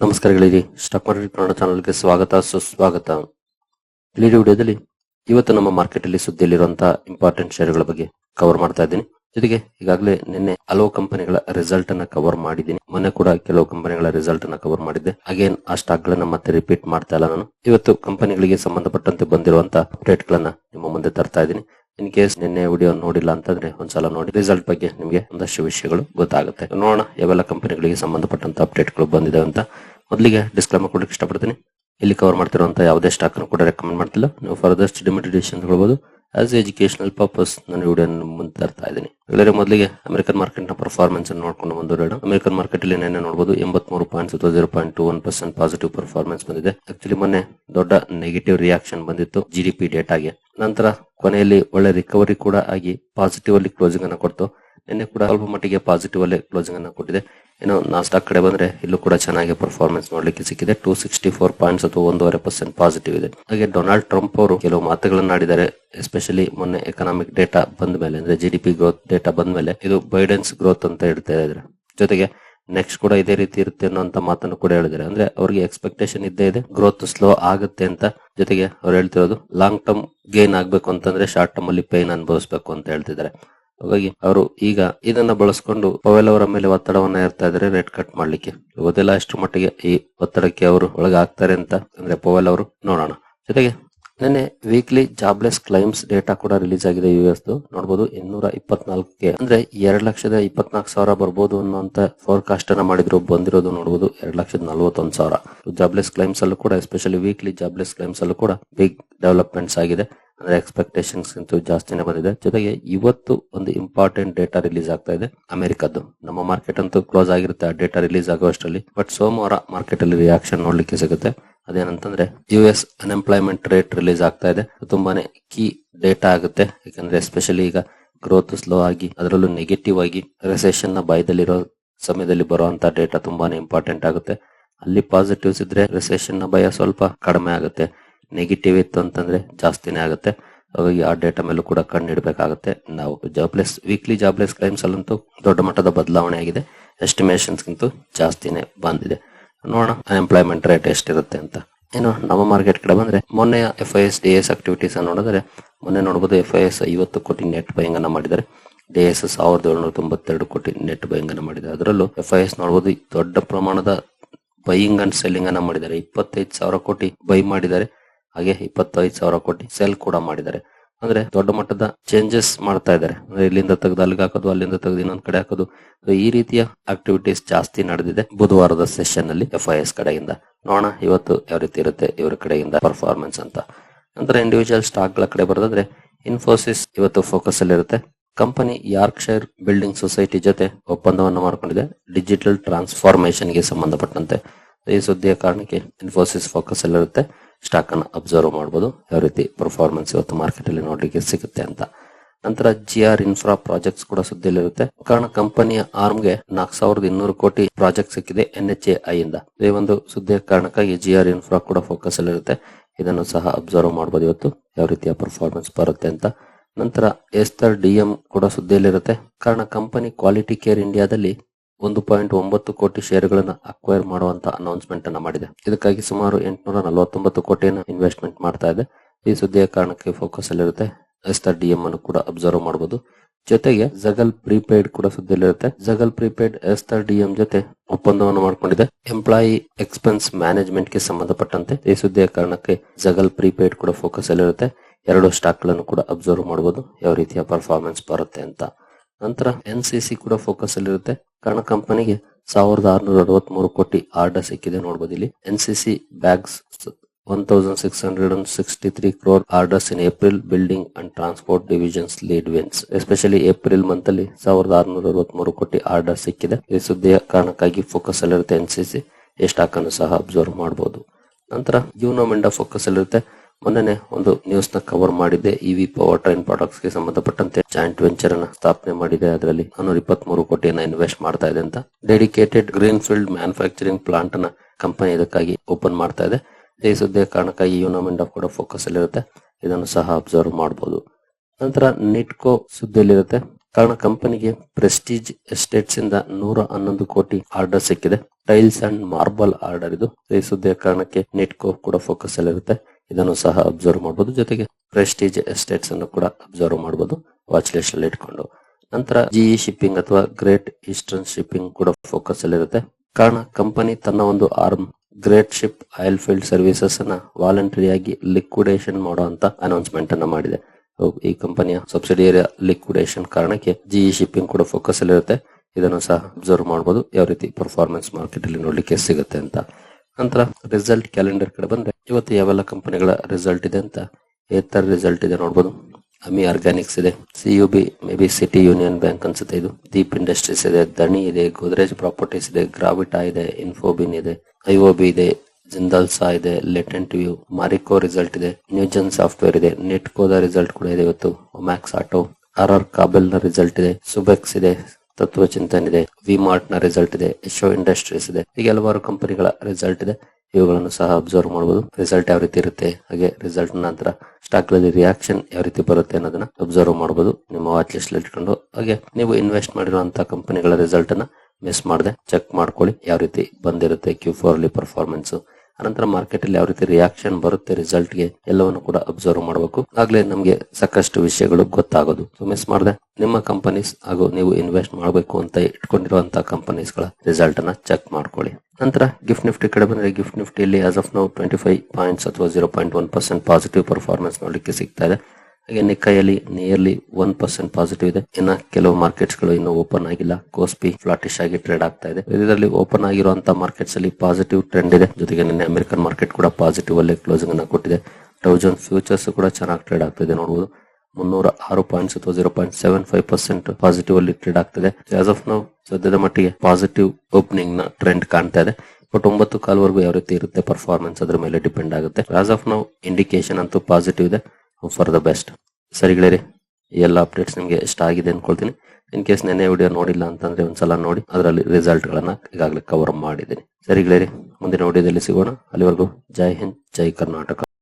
ನಮಸ್ಕಾರಗಳಿರಿ stock market Kannada ಚಾನಲ್ಗೆ ಸ್ವಾಗತ, ಸುಸ್ವಾಗತ. ಇಲ್ಲಿ ವಿಡಿಯೋದಲ್ಲಿ ಇವತ್ತು ನಮ್ಮ ಮಾರ್ಕೆಟ್ ಅಲ್ಲಿ ಸುದ್ದಿಯಲ್ಲಿರುವಂತಹ ಇಂಪಾರ್ಟೆಂಟ್ ಶೇರ್ಗಳ ಬಗ್ಗೆ ಕವರ್ ಮಾಡ್ತಾ ಇದ್ದೀನಿ. ಜೊತೆಗೆ ಈಗಾಗಲೇ ನಿನ್ನೆ ಹಲವು ಕಂಪನಿಗಳ ರಿಸಲ್ಟ್ ಅನ್ನ ಕವರ್ ಮಾಡಿದ್ದೀನಿ. ಮೊನ್ನೆ ಕೂಡ ಕೆಲವು ಕಂಪನಿಗಳ ರಿಸಲ್ಟ್ ಅನ್ನ ಕವರ್ ಮಾಡಿದ್ದೆ. ಅಗೇನ್ ಆ ಸ್ಟಾಕ್ ಗಳನ್ನ ಮತ್ತೆ ರಿಪೀಟ್ ಮಾಡ್ತಾ ಇಲ್ಲ ನಾನು. ಇವತ್ತು ಕಂಪನಿಗಳಿಗೆ ಸಂಬಂಧಪಟ್ಟಂತೆ ಬಂದಿರುವಂತಹ ಅಪ್ಡೇಟ್ ಗಳನ್ನ ನಿಮ್ಮ ಮುಂದೆ ತರ್ತಾ ಇದ್ದೀನಿ. ಇನ್ ಕೇಸ್ ನಿನ್ನೆ ವಿಡಿಯೋ ನೋಡಿಲ್ಲ ಅಂತಂದ್ರೆ ಒಂದ್ಸಲ ನೋಡಿ. ರಿಸಲ್ಟ್ ಬಗ್ಗೆ ನಿಮಗೆ ಒಂದಷ್ಟು ವಿಷಯಗಳು ಗೊತ್ತಾಗುತ್ತೆ. ನೋಡೋಣ, ಯಾವೆಲ್ಲ ಕಂಪನಿಗಳಿಗೆ ಸಂಬಂಧಪಟ್ಟಂತ ಅಪ್ಡೇಟ್ಗಳು ಬಂದಿದೆ ಅಂತ. ಮೊದಲಿಗೆ ಡಿಸ್ಕ್ಲೇಮರ್ ಕೊಡಕ್ಕೆ ಇಷ್ಟಪಡ್ತೀನಿ. ಇಲ್ಲಿ ಕವರ್ ಮಾಡ್ತಿರುವಂತ ಯಾವುದೇ ಸ್ಟಾಕ್ ಕೂಡ ರೆಕಮೆಂಡ್ ಮಾಡ್ತಿಲ್ಲ. ನೀವು ಫರ್ದರ್ ಸ್ಟಿಮಿಟೇಷನ್ ಹೇಳ್ಬೋದು ಆಸ್ ಎಜುಕೇಶನಲ್ ಪರ್ಪಸ್ ನಾನು ವಿಡಿಯೋ ಮುಂದೆ ತರ್ತಾ ಇದ್ದೀನಿ. ಗೆಳೆಯರೆ ಮೊದಲಿಗೆ ಅಮೆರಿಕನ್ ಮಾರ್ಕೆಟ್ನ ಪರ್ಫಾರ್ಮೆನ್ಸ್ ಅನ್ನು ನೋಡ್ಕೊಂಡು ಬಂದಿರೋಣ ಅಮೆರಿಕನ್ ಮಾರ್ಕೆಟ್ ಅಲ್ಲಿ ನೆನ್ನೆ ನೋಡಬಹುದು ಎಂಬತ್ಮೂರು ಪಾಯಿಂಟ್ ಅಥವಾ zero point two one percent positive performance ಬಂದಿದೆ. ಆಕ್ಚುಲಿ ಮೊನ್ನೆ ದೊಡ್ಡ ನೆಗೆಟಿವ್ ರಿಯಾಕ್ಷನ್ ಬಂದಿತ್ತು ಜಿ ಡಿ ಪಿ ಡೇಟಾಗೆ ನಂತರ ಕೊನೆಯಲ್ಲಿ ಒಳ್ಳೆ ರಿಕವರಿ ಕೂಡ ಆಗಿ ಪಾಸಿಟಿವ್ ಅಲ್ಲಿ ಕ್ಲೋಸಿಂಗ್ ಅನ್ನು ಕೊಡ್ತು. ನಿನ್ನೆ ಕೂಡ ಸ್ವಲ್ಪ ಮಟ್ಟಿಗೆ ಪಾಸಿಟಿವ್ ಅಲ್ಲಿ ಕ್ಲೋಸಿಂಗ್ ಅನ್ನು ಕೊಟ್ಟಿದೆ. ಇನ್ನು ನಾಸ್ಟಾಕ್ ಕಡೆ ಬಂದ್ರೆ ಇಲ್ಲೂ ಕೂಡ ಚೆನ್ನಾಗಿ ಪರ್ಫಾರ್ಮೆನ್ಸ್ ನೋಡ್ಲಿಕ್ಕೆ ಸಿಕ್ಕಿದೆ. ಟೂ ಸಿಕ್ಸ್ಟಿ ಫೋರ್ ಪಾಯಿಂಟ್ಸ್ ಅಥವಾ ಒಂದೂವರೆ ಪರ್ಸೆಂಟ್ ಪಾಸಿಟಿವ್ ಇದೆ. ಹಾಗೆ ಡೊನಾಲ್ಡ್ ಟ್ರಂಪ್ ಅವರು ಕೆಲವು ಮಾತುಗಳನ್ನು ಆಡಿದ್ದಾರೆ. ಎಸ್ಪೆಷಲಿ ಮೊನ್ನೆ ಎಕನಾಮಿಕ್ ಡೇಟಾ ಬಂದ ಮೇಲೆ, ಅಂದ್ರೆ G D P growth data ಬಂದ ಮೇಲೆ ಇದು ಬೈಡೆನ್ಸ್ ಗ್ರೋತ್ ಅಂತ ಹೇಳ್ತಾ ಇದ್ದಾರೆ. ಜೊತೆಗೆ ನೆಕ್ಸ್ಟ್ ಕೂಡ ಇದೇ ರೀತಿ ಇರುತ್ತೆ ಅನ್ನೋಂತ ಮಾತನ್ನು ಕೂಡ ಹೇಳಿದ್ದಾರೆ. ಅಂದ್ರೆ ಅವ್ರಿಗೆ ಎಕ್ಸ್ಪೆಕ್ಟೇಷನ್ ಇದ್ದೇ ಇದೆ. ಗ್ರೋತ್ ಸ್ಲೋ ಆಗುತ್ತೆ ಅಂತ ಜೊತೆಗೆ ಅವ್ರು ಹೇಳ್ತಿರೋದು ಲಾಂಗ್ ಟರ್ಮ್ ಗೇನ್ ಆಗ್ಬೇಕು ಅಂತಂದ್ರೆ ಶಾರ್ಟ್ ಟರ್ಮ್ ಅಲ್ಲಿ ಪೇನ್ ಅನುಭವಿಸಬೇಕು ಅಂತ ಹೇಳ್ತಿದ್ದಾರೆ. ಹಾಗಾಗಿ ಅವರು ಈಗ ಇದನ್ನ ಬಳಸ್ಕೊಂಡು ಪವೆಲ್ ಅವರ ಮೇಲೆ ಒತ್ತಡವನ್ನ ಇರ್ತಾ ಇದ್ದಾರೆ, ರೇಟ್ ಕಟ್ ಮಾಡ್ಲಿಕ್ಕೆ. ಗೊತ್ತಿಲ್ಲ ಅಷ್ಟು ಮಟ್ಟಿಗೆ ಈ ಒತ್ತಡಕ್ಕೆ ಅವರು ಒಳಗಾಗ್ತಾರೆ ಅಂತ. ಅಂದ್ರೆ ಪವೆಲ್ ಅವರು ನೋಡೋಣ. ಜೊತೆಗೆ ನಿನ್ನೆ ವೀಕ್ಲಿ ಜಾಬ್ಲೆಸ್ ಕ್ಲೈಮ್ಸ್ ಡೇಟಾ ಕೂಡ ರಿಲೀಸ್ ಆಗಿದೆ ಯು ಎಸ್ ನೋಡಬಹುದು ಇನ್ನೂರ ಇಪ್ಪತ್ನಾಲ್ಕಕ್ಕೆ. ಅಂದ್ರೆ ಎರಡ್ ಲಕ್ಷದ ಇಪ್ಪತ್ನಾಲ್ಕು ಸಾವಿರ ಬರ್ಬೋದು ಅನ್ನೋಂತ ಫೋರ್ಕಾಸ್ಟ್ ಅನ್ನ ಮಾಡಿದ್ರು. ಬಂದಿರೋದು ನೋಡಬಹುದು ಎರಡ್ ಲಕ್ಷದ ನಲ್ವತ್ತೊಂದು ಸಾವಿರ. ಜಾಬ್ಲೆಸ್ ಕ್ಲೈಮ್ಸ್ ಅಲ್ಲೂ ಕೂಡ ಎಸ್ಪೆಷಲಿ ವೀಕ್ಲಿ ಜಾಬ್ಲೆಸ್ ಕ್ಲೈಮ್ಸ್ ಅಲ್ಲೂ ಕೂಡ ಬಿಗ್ ಡೆವಲಪ್ಮೆಂಟ್ಸ್ ಆಗಿದೆ. ಅಂದ್ರೆ ಎಕ್ಸ್ಪೆಕ್ಟೇಷನ್ಸ್ ಜಾಸ್ತಿನೇ ಬಂದಿದೆ. ಜೊತೆಗೆ ಇವತ್ತು ಒಂದು ಇಂಪಾರ್ಟೆಂಟ್ ಡೇಟಾ ರಿಲೀಸ್ ಆಗ್ತಾ ಇದೆ ಅಮೆರಿಕದ್ದು. ನಮ್ಮ ಮಾರ್ಕೆಟ್ ಅಂತೂ ಕ್ಲೋಸ್ ಆಗಿರುತ್ತೆ ಆ ಡೇಟಾ ರಿಲೀಸ್ ಆಗುವಷ್ಟರಲ್ಲಿ ಬಟ್ ಸೋಮವಾರ ಮಾರ್ಕೆಟ್ ಅಲ್ಲಿ ರಿಯಾಕ್ಷನ್ ನೋಡ್ಲಿಕ್ಕೆ ಸಿಗುತ್ತೆ. ಅದೇನಂತಂದ್ರೆ U S unemployment rate release ಆಗ್ತಾ ಇದೆ. ತುಂಬಾನೇ ಕೀ ಡೇಟಾ ಆಗುತ್ತೆ. ಯಾಕಂದ್ರೆ ಎಸ್ಪೆಷಲಿ ಈಗ ಗ್ರೋತ್ ಸ್ಲೋ ಆಗಿ, ಅದರಲ್ಲೂ ನೆಗೆಟಿವ್ ಆಗಿ ರೆಸೆಷನ್ನ ಭಯದಲ್ಲಿರೋ ಸಮಯದಲ್ಲಿ ಬರುವಂತ ಡೇಟಾ ತುಂಬಾನೇ ಇಂಪಾರ್ಟೆಂಟ್ ಆಗುತ್ತೆ. ಅಲ್ಲಿ ಪಾಸಿಟಿವ್ಸ್ ಇದ್ರೆ ರೆಸೆಷನ್ನ ಭಯ ಸ್ವಲ್ಪ ಕಡಿಮೆ ಆಗುತ್ತೆ. ನೆಗೆಟಿವ್ ಇತ್ತು ಅಂತಂದ್ರೆ ಜಾಸ್ತಿನೇ ಆಗುತ್ತೆ. ಹಾಗಾಗಿ ಆ ಡೇಟಾ ಮೇಲೂ ಕೂಡ ಕಂಡುಹಿಡಬೇಕಾಗುತ್ತೆ ನಾವು ಜಾಬ್ಲೆಸ್ ವೀಕ್ಲಿ ಜಾಬ್ಲೆಸ್ ಕ್ಲೈಮ್ಸ್ ಅಲ್ಲಂತೂ ದೊಡ್ಡ ಮಟ್ಟದ ಬದಲಾವಣೆ ಆಗಿದೆ. ಎಸ್ಟಿಮೇಷನ್ಸ್ ಗಿಂತ ಜಾಸ್ತಿನೇ ಬಂದಿದೆ. ನೋಡೋಣ ಅನ್ಎಂಪ್ಲಾಯ್ಮೆಂಟ್ ರೇಟ್ ಎಷ್ಟಿರುತ್ತೆ ಅಂತ. ಏನು ನಮ್ಮ ಮಾರ್ಕೆಟ್ ಕಡೆ ಬಂದ್ರೆ ಮೊನ್ನೆ F I S D S activities ನೋಡಿದ್ರೆ, ಮೊನ್ನೆ ನೋಡಬಹುದು ಎಫ್ ಐ ಎಸ್ ಐವತ್ತು ಕೋಟಿ ನೆಟ್ ಬೈಂಗ್ ಅನ್ನ ಮಾಡಿದ್ದಾರೆ. ಡಿ ಎಸ್ ಸಾವಿರದ ಏಳ್ನೂರ ತೊಂಬತ್ತೆರಡು ಕೋಟಿ ನೆಟ್ ಬೈಂಗ್ ಅನ್ನ ಮಾಡಿದ್ದಾರೆ. ಅದರಲ್ಲೂ ಎಫ್ ಐ ಎಸ್ ನೋಡಬಹುದು ದೊಡ್ಡ ಪ್ರಮಾಣದ ಬೈಯಿಂಗ್ ಅಂಡ್ ಸೆಲ್ಲಿಂಗ್ ಅನ್ನ ಮಾಡಿದ್ದಾರೆ. ಇಪ್ಪತ್ತೈದು ಸಾವಿರ ಕೋಟಿ ಬೈ ಮಾಡಿದ್ದಾರೆ. ಹಾಗೆ ಇಪ್ಪತ್ತೈದು ಸಾವಿರ ಕೋಟಿ ಸೆಲ್ ಕೂಡ ಮಾಡಿದ್ದಾರೆ. ಅಂದ್ರೆ ದೊಡ್ಡ ಮಟ್ಟದ ಚೇಂಜಸ್ ಮಾಡ್ತಾ ಇದ್ದಾರೆ. ಅಂದ್ರೆ ಇಲ್ಲಿಂದ ತೆಗೆದು ಅಲ್ಲಿಗೆ ಹಾಕೋದು, ಅಲ್ಲಿಂದ ತೆಗೆದು ಇನ್ನೊಂದ್ ಕಡೆ ಹಾಕೋದು. ಈ ರೀತಿಯ ಆಕ್ಟಿವಿಟೀಸ್ ಜಾಸ್ತಿ ನಡೆದಿದೆ ಬುಧವಾರದ ಸೆಷನ್ ಅಲ್ಲಿ ಎಫ್ ಐ ಎಸ್ ಕಡೆಯಿಂದ. ನೋಡೋಣ ಇವತ್ತು ಯಾವ ರೀತಿ ಇರುತ್ತೆ ಇವರ ಕಡೆಯಿಂದ ಪರ್ಫಾರ್ಮೆನ್ಸ್ ಅಂತ. ನಂತರ ಇಂಡಿವಿಜುವಲ್ ಸ್ಟಾಕ್ಗಳ ಕಡೆ ಬರೋದಾದ್ರೆ ಇನ್ಫೋಸಿಸ್ ಇವತ್ತು ಫೋಕಸ್ ಅಲ್ಲಿ ಇರುತ್ತೆ. Company Yorkshire building society ಜೊತೆ ಒಪ್ಪಂದವನ್ನು ಮಾಡಿಕೊಂಡಿದೆ. ಡಿಜಿಟಲ್ ಟ್ರಾನ್ಸ್ಫಾರ್ಮೇಶನ್ಗೆ ಸಂಬಂಧಪಟ್ಟಂತೆ. ಈ ಸುದ್ದಿಯ ಕಾರಣಕ್ಕೆ ಇನ್ಫೋಸಿಸ್ ಫೋಕಸ್ ಅಲ್ಲಿರುತ್ತೆ. ಸ್ಟಾಕ್ ಅನ್ನು ಅಬ್ಸರ್ವ್ ಮಾಡಬಹುದು ಯಾವ ರೀತಿ ಪರ್ಫಾರ್ಮೆನ್ಸ್ ಇವತ್ತು ಮಾರ್ಕೆಟ್ ಅಲ್ಲಿ ನೋಡ್ಲಿಕ್ಕೆ ಸಿಗುತ್ತೆ ಅಂತ. ನಂತರ ಜಿ ಆರ್ ಇನ್ಫ್ರಾ ಪ್ರಾಜೆಕ್ಟ್ಸ್ ಕೂಡ ಸುದ್ದಿಯಲ್ಲಿರುತ್ತೆ. ಕಾರಣ ಕಂಪನಿಯ ಆರ್ಮ್ಗೆ ನಾಲ್ಕು ಸಾವಿರದ ಇನ್ನೂರು ಕೋಟಿ ಪ್ರಾಜೆಕ್ಟ್ ಸಿಕ್ಕಿದೆ ಎನ್ ಎಚ್ ಎ ಐ ಇಂದ. ಈ ಒಂದು ಸುದ್ದಿಯ ಕಾರಣಕ್ಕಾಗಿ ಜಿ ಆರ್ ಇನ್ಫ್ರಾ ಕೂಡ ಫೋಕಸ್ ಅಲ್ಲಿರುತ್ತೆ ಇದನ್ನು ಸಹ ಅಬ್ಸರ್ವ್ ಮಾಡಬಹುದು ಇವತ್ತು. ಯಾವ ರೀತಿಯ ಪರ್ಫಾರ್ಮೆನ್ಸ್ ಬರುತ್ತೆ ಅಂತ. ನಂತರ ಎಸ್ತರ್ ಡಿಎಂ ಕೂಡ ಸುದ್ದಿಯಲ್ಲಿರುತ್ತೆ. ಕಾರಣ ಕಂಪನಿ ಕ್ವಾಲಿಟಿ ಕೇರ್ ಇಂಡಿಯಾದಲ್ಲಿ ಒಂದು ಪಾಯಿಂಟ್ ಒಂಬತ್ತು ಕೋಟಿ ಷೇರುಗಳನ್ನು ಅಕ್ವೈರ್ ಮಾಡುವಂತ ಅನೌನ್ಸ್ಮೆಂಟ್ ಅನ್ನ ಮಾಡಿದೆ. ಇದಕ್ಕಾಗಿ ಸುಮಾರು ಎಂಟುನೂರ ನಲವತ್ತೊಂಬತ್ತು ಕೋಟಿಯನ್ನು ಇನ್ವೆಸ್ಟ್ಮೆಂಟ್ ಮಾಡ್ತಾ ಇದೆ. ಈ ಸುದ್ದಿಯ ಕಾರಣಕ್ಕೆ ಫೋಕಸ್ ಅಲ್ಲಿರುತ್ತೆ ಎಸ್ತರ್ ಡಿಎಂ ಅನ್ನು ಕೂಡ ಅಬ್ಸರ್ವ್ ಮಾಡಬಹುದು ಜೊತೆಗೆ ಜಗಲ್ ಪ್ರೀಪೇಯ್ಡ್ ಕೂಡ ಸುದ್ದಿಯಲ್ಲಿರುತ್ತೆ ಜಗಲ್ ಪ್ರೀಪೇಯ್ಡ್ ಎಸ್ತರ್ ಡಿಎಂ ಜೊತೆ ಒಪ್ಪಂದವನ್ನು ಮಾಡಿಕೊಂಡಿದೆ. ಎಂಪ್ಲಾಯಿ ಎಕ್ಸ್ಪೆನ್ಸ್ ಮ್ಯಾನೇಜ್ಮೆಂಟ್ಗೆ ಸಂಬಂಧಪಟ್ಟಂತೆ ಈ ಸುದ್ದಿಯ ಕಾರಣಕ್ಕೆ ಜಗಲ್ ಪ್ರೀಪೇಯ್ಡ್ ಕೂಡ ಫೋಕಸ್ ಅಲ್ಲಿರುತ್ತೆ ಎರಡು ಸ್ಟಾಕ್ಗಳನ್ನು ಕೂಡ ಅಬ್ಸರ್ವ್ ಮಾಡಬಹುದು ಯಾವ ರೀತಿಯ ಪರ್ಫಾರ್ಮೆನ್ಸ್ ಬರುತ್ತೆ ಅಂತ. ನಂತರ ಎನ್ ಸಿ ಸಿ ಕೂಡ ಫೋಕಸ್ ಅಲ್ಲಿರುತ್ತೆ ಕಾರಣ ಕಂಪನಿಗೆ ಸಾವಿರದ ಆರುನೂರ ಅರವತ್ಮೂರು ಕೋಟಿ ಆರ್ಡರ್ ಸಿಕ್ಕಿದೆ ನೋಡಬಹುದು ಇಲ್ಲಿ. N C C bags one thousand six hundred and sixty three crore orders in April building and transport divisions lead wins especially April month ಅಲ್ಲಿ ಸಾವಿರದ ಆರುನೂರ ಅರವತ್ಮೂರು ಕೋಟಿ ಆರ್ಡರ್ ಸಿಕ್ಕಿದೆ. ಈ ಸುದ್ದಿಯ ಕಾರಣಕ್ಕಾಗಿ ಫೋಕಸ್ ಅಲ್ಲಿರುತ್ತೆ ಎನ್ ಸಿ ಸಿ. ಅನ್ನು ಸಹ ಅಬ್ಸರ್ವ್ ಮಾಡಬಹುದು ನಂತರ ಯೂನೋ ಮಿಂಡಾ ಫೋಕಸ್ ಅಲ್ಲಿರುತ್ತೆ ಮೊನ್ನೆ ಒಂದು ನ್ಯೂಸ್ನ ಕವರ್ ಮಾಡಿದ್ದೆ. ಇವಿ ಪವರ್ ಟ್ರೈನ್ ಪ್ರಾಡಕ್ಟ್ಸ್ಗೆ ಸಂಬಂಧಪಟ್ಟಂತೆ ಜಾಯಿಂಟ್ ವೆಂಚರ್ ಅನ್ನ ಸ್ಥಾಪನೆ ಮಾಡಿದೆ. ಅದರಲ್ಲಿ ನಾನೂರ ಇಪ್ಪತ್ಮೂರು ಕೋಟಿಯನ್ನ ಇನ್ವೆಸ್ಟ್ ಮಾಡ್ತಾ ಇದೆ ಅಂತ. Dedicated green field manufacturing plant ಅನ್ನ ಕಂಪನಿ ಇದಕ್ಕಾಗಿ ಓಪನ್ ಮಾಡ್ತಾ ಇದೆ. ಈ ಸುದ್ದಿಯ ಕಾರಣಕ್ಕಾಗಿ ಯೂನೋಮೆಂಟ್ ಕೂಡ ಫೋಕಸ್ ಅಲ್ಲಿರುತ್ತೆ ಇದನ್ನು ಸಹ ಅಬ್ಸರ್ವ್ ಮಾಡಬಹುದು ನಂತರ ನಿಟ್ಕೋ ಸುದ್ದಿಯಲ್ಲಿರುತ್ತೆ ಕಾರಣ ಕಂಪನಿಗೆ ಪ್ರೆಸ್ಟೀಜ್ ಎಸ್ಟೇಟ್ಸ್ ಇಂದ ನೂರ ಹನ್ನೊಂದು ಕೋಟಿ ಆರ್ಡರ್ ಸಿಕ್ಕಿದೆ. ಟೈಲ್ಸ್ ಅಂಡ್ ಮಾರ್ಬಲ್ ಆರ್ಡರ್ ಇದು. ಈ ಸುದ್ದಿಯ ಕಾರಣಕ್ಕೆ ನಿಟ್ಕೋ ಕೂಡ ಫೋಕಸ್ ಅಲ್ಲಿ ಇರುತ್ತೆ. ಇದನ್ನು ಸಹ ಅಬ್ಸರ್ವ್ ಮಾಡಬಹುದು ಜೊತೆಗೆ ಪ್ರೆಸ್ಟೀಜ್ ಎಸ್ಟೇಟ್ಸ್ ಅನ್ನು ಕೂಡ ಅಬ್ಸರ್ವ್ ಮಾಡಬಹುದು ವಾಚ್ ಲಿಸ್ಟ್ ಅಲ್ಲಿ ಇಟ್ಕೊಂಡು. ನಂತರ ಜಿಇ ಶಿಪ್ಪಿಂಗ್ ಅಥವಾ ಗ್ರೇಟ್ ಈಸ್ಟರ್ನ್ ಶಿಪ್ಪಿಂಗ್ ಕೂಡ ಫೋಕಸ್ ಅಲ್ಲಿ ಇರುತ್ತೆ. ಕಾರಣ ಕಂಪನಿ ತನ್ನ ಒಂದು arm Great Ship Oil Field Services ಅನ್ನ ವಾಲಂಟರಿಯಾಗಿ ಲಿಕ್ವಿಡೇಷನ್ ಅಂತ ಅನೌನ್ಸ್ಮೆಂಟ್ ಅನ್ನ ಮಾಡಿದೆ. ಈ ಕಂಪನಿಯ ಸಬ್ಸಿಡಿಯರಿ ಲಿಕ್ವಿಡೇಷನ್ ಕಾರಣಕ್ಕೆ ಜಿಇ ಶಿಪ್ಪಿಂಗ್ ಕೂಡ ಫೋಕಸ್ ಅಲ್ಲಿ ಇರುತ್ತೆ. ಇದನ್ನು ಸಹ ಅಬ್ಸರ್ವ್ ಮಾಡಬಹುದು ಯಾವ ರೀತಿ ಪರ್ಫಾರ್ಮೆನ್ಸ್ ಮಾರ್ಕೆಟ್ ಅಲ್ಲಿ ನೋಡ್ಲಿಕ್ಕೆ ಸಿಗುತ್ತೆ ಅಂತ. ನಂತರ ರಿಸಲ್ಟ್ ಕ್ಯಾಲೆಂಡರ್ ಕಡೆ ಬಂದ್ರೆ ಇವತ್ತು ಯಾವೆಲ್ಲ ಕಂಪನಿಗಳ ರಿಸಲ್ಟ್ ಇದೆ ಅಂತ ಏತರ ರಿಸಲ್ಟ್ ಇದೆ ನೋಡಬಹುದು ಅಮಿ ಆರ್ಗ್ಯಾನಿಕ್ಸ್ ಇದೆ C U B maybe City Union Bank ಅನ್ಸುತ್ತೆ ಇದು. ದೀಪ್ ಇಂಡಸ್ಟ್ರೀಸ್ ಇದೆ ದಣಿ ಇದೆ ಗೋದ್ರೇಜ್ ಪ್ರಾಪರ್ಟೀಸ್ ಇದೆ ಗ್ರಾವಿಟಾ ಇದೆ ಇನ್ಫೋಬಿನ್ ಇದೆ ಐಒಬಿ ಇದೆ ಜಿಂದಾಲ್ಸಾ ಇದೆ ಲೆಟೆಂಟ್ ವ್ಯೂ ಮಾರಿಕೋ ರಿಸಲ್ಟ್ ಇದೆ ನ್ಯೂಜನ್ ಸಾಫ್ಟ್ವೇರ್ ಇದೆ ನೆಟ್ಕೋದ ರಿಸಲ್ಟ್ ಕೂಡ ಇದೆ ಇವತ್ತು ಒಮ್ಯಾಕ್ಸ್ ಆಟೋ ಆರ್ ಆರ್ ಕಾಬೆಲ್ನ ರಿಸಲ್ಟ್ ಇದೆ ಸುಬೆಕ್ಸ್ ಇದೆ ತತ್ವ ಚಿಂತನ್ ಇದೆ ವಿ ಮಾರ್ಟ್ನ ರಿಸಲ್ಟ್ ಇದೆ ಶೋ ಇಂಡಸ್ಟ್ರೀಸ್ ಇದೆ, ಹೀಗೆ ಹಲವಾರು ಕಂಪನಿಗಳ ರಿಸಲ್ಟ್ ಇದೆ. ಇವುಗಳನ್ನು ಸಹ ಅಬ್ಸರ್ವ್ ಮಾಡಬಹುದು ರಿಸಲ್ಟ್ ಯಾವ ರೀತಿ ಇರುತ್ತೆ, ಹಾಗೆ ರಿಸಲ್ಟ್ ನಂತರ ಸ್ಟಾಕ್ಗಳಲ್ಲಿ ರಿಯಾಕ್ಷನ್ ಯಾವ ರೀತಿ ಬರುತ್ತೆ ಅನ್ನೋದನ್ನ ಅಬ್ಸರ್ವ್ ಮಾಡಬಹುದು ನಿಮ್ಮ ವಾಚ್ ಲಿಸ್ಟ್ ಇಟ್ಕೊಂಡು. ಹಾಗೆ ನೀವು ಇನ್ವೆಸ್ಟ್ ಮಾಡಿರುವಂತಹ ಕಂಪನಿಗಳ ರಿಸಲ್ಟ್ ಅನ್ನ ಮಿಸ್ ಮಾಡದೆ ಚೆಕ್ ಮಾಡ್ಕೊಳ್ಳಿ. ಯಾವ ರೀತಿ ಬಂದಿರುತ್ತೆ ಕ್ಯೂ ಫೋರ್ ಅಲ್ಲಿ ಪರ್ಫಾರ್ಮೆನ್ಸ್ ಅನಂತರ ಮಾರ್ಕೆಟ್ ಅಲ್ಲಿ ಯಾವ ರೀತಿ ರಿಯಾಕ್ಷನ್ ಬರುತ್ತೆ ರಿಸಲ್ಟ್ಗೆ ಎಲ್ಲವನ್ನು ಕೂಡ ಅಬ್ಸರ್ವ್ ಮಾಡಬೇಕು. ಆಗ್ಲೇ ನಮಗೆ ಸಾಕಷ್ಟು ವಿಷಯಗಳು ಗೊತ್ತಾಗೋದು. ಮಿಸ್ ಮಾಡದೆ, ನಿಮ್ಮ ಕಂಪನೀಸ್ ಹಾಗೂ ನೀವು ಇನ್ವೆಸ್ಟ್ ಮಾಡಬೇಕು ಅಂತ ಇಟ್ಕೊಂಡಿರುವಂತಹ ಕಂಪನೀಸ್ಗಳ ರಿಸಲ್ಟ್ ಅನ್ನ ಚೆಕ್ ಮಾಡ್ಕೊಳ್ಳಿ. ನಂತರ ಗಿಫ್ಟ್ ನಿಫ್ಟಿ ಕಡೆ ಬಂದ್ರೆ gift ನಿಫ್ಟಿಯಲ್ಲಿ as of now twenty five points ಅಥವಾ zero point one percent positive performance ನೋಡಲಿಕ್ಕೆ ಸಿಗ್ತಾ ಇದೆ. ಹಾಗೆ ಕೈಯಲ್ಲಿ ನಿಯರ್ಲಿ ಒನ್ ಪರ್ಸೆಂಟ್ ಪಾಸಿಟಿವ್ ಇದೆ. ಇನ್ನ ಕೆಲವು ಮಾರ್ಕೆಟ್ಸ್ಗಳು ಇನ್ನು ಓಪನ್ ಆಗಿಲ್ಲ. ಕೋಸ್ಪಿ ಫ್ಲಾಟಿಶ್ ಆಗಿ ಟ್ರೇಡ್ ಆಗ್ತಾ ಇದೆ. ಇದರಲ್ಲಿ ಓಪನ್ ಆಗಿರುವಂತಹ ಮಾರ್ಕೆಟ್ಸ್ ಅಲ್ಲಿ ಪಾಸಿಟಿವ್ ಟ್ರೆಂಡ್ ಇದೆ. ಜೊತೆಗೆ ನಿನ್ನೆ ಅಮೆರಿಕನ್ ಮಾರ್ಕೆಟ್ ಕೂಡ ಪಾಸಿಟಿವ್ ಅಲ್ಲಿ ಕ್ಲೋಸಿಂಗ್ ಅನ್ನ ಕೊಟ್ಟಿದೆ. ಟೌಜನ್ ಫ್ಯೂಚರ್ಸ್ ಕೂಡ ಚೆನ್ನಾಗಿ ಟ್ರೇಡ್ ಆಗ್ತಾ ಇದೆ ನೋಡಬಹುದು ಮುನ್ನೂರ ಆರು ಪಾಯಿಂಟ್ಸ್ ಅಥವಾ zero point seven five percent positive ಅಲ್ಲಿ ಟ್ರೇಡ್ ಆಗ್ತದೆ ಆಸ್ ಆಫ್ ನೌ ಸದ್ಯದ ಮಟ್ಟಿಗೆ ಪಾಸಿಟಿವ್ ಓಪನಿಂಗ್ನ ಟ್ರೆಂಡ್ ಕಾಣ್ತಾ ಇದೆ. ಬಟ್ ಒಂಬತ್ತು ಕಾಲ್ವರೆಗೂ ಯಾವ ರೀತಿ ಇರುತ್ತೆ ಪರ್ಫಾರ್ಮೆನ್ಸ್ ಅದ್ರ ಮೇಲೆ ಡಿಪೆಂಡ್ ಆಗುತ್ತೆ. ಆಸ್ ಆಫ್ ನಾವು ಇಂಡಿಕೇಶನ್ ಅಂತೂ ಪಾಸಿಟಿವ್ ಇದೆ. ಫಾರ್ ದ ಬೆಸ್ಟ್ ಸರಿ ಗೆಳೆಯರಿ ಎಲ್ಲ ಅಪ್ಡೇಟ್ಸ್ ನಿಮಗೆ ಇಷ್ಟ ಆಗಿದೆ ಅನ್ಕೊಳ್ತೀನಿ. ಇನ್ ಕೇಸ್ ನೆನ್ನೆ ವಿಡಿಯೋ ನೋಡಿಲ್ಲ ಅಂತಂದ್ರೆ ಒಂದ್ಸಲ ನೋಡಿ, ಅದರಲ್ಲಿ ರಿಸಲ್ಟ್ ಗಳನ್ನ ಈಗಾಗಲೇ ಕವರ್ ಮಾಡಿದ್ದೀನಿ. ಸರಿ ಗೆಳೆಯರಿ, ಮುಂದಿನ ವಿಡಿಯೋದಲ್ಲಿ ಸಿಗೋಣ. ಅಲ್ಲಿವರೆಗೂ ಜೈ ಹಿಂದ್, ಜೈ ಕರ್ನಾಟಕ.